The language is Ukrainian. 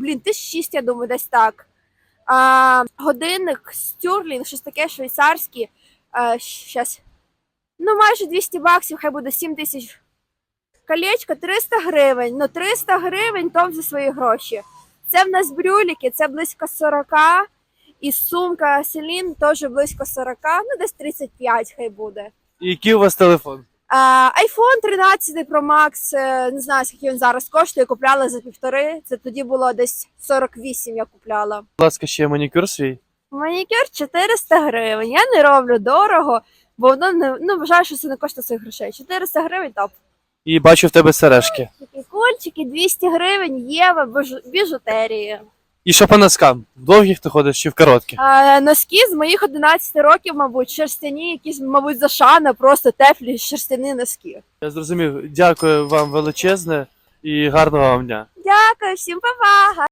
блін, тисяч шість, я думаю, десь так. А, годинник Стюрлінг, щось таке швейцарське. Щас. Ну, майже 200 баксів, хай буде 7 тисяч. Колечко 300 гривень. Ну, 300 гривень том за свої гроші. Це в нас брюліки, це близько 40. І сумка Селін теж близько 40, ну десь 35 хай буде. І який у вас телефон? IPhone 13 Pro Max, е, не знаю, скільки він зараз коштує, купляла за півтори. Це тоді було десь 48 я купляла. Будь ласка, ще манікюр свій. Манікюр 400 гривень. Я не роблю дорого, бо воно не ну вважаю, що це не коштує цих грошей. 400 гривень топ. І бачу в тебе сережки. Кульчики, 200 гривень, єва, біжу- біжутерії. І що по носкам? В довгих ти ходиш чи в коротких? Носки з моїх 11 років, мабуть, шерстяні, якісь, мабуть, зашана, просто теплі шерстяні носки. Я зрозумів. Дякую вам величезне і гарного вам дня. Дякую, всім па-па!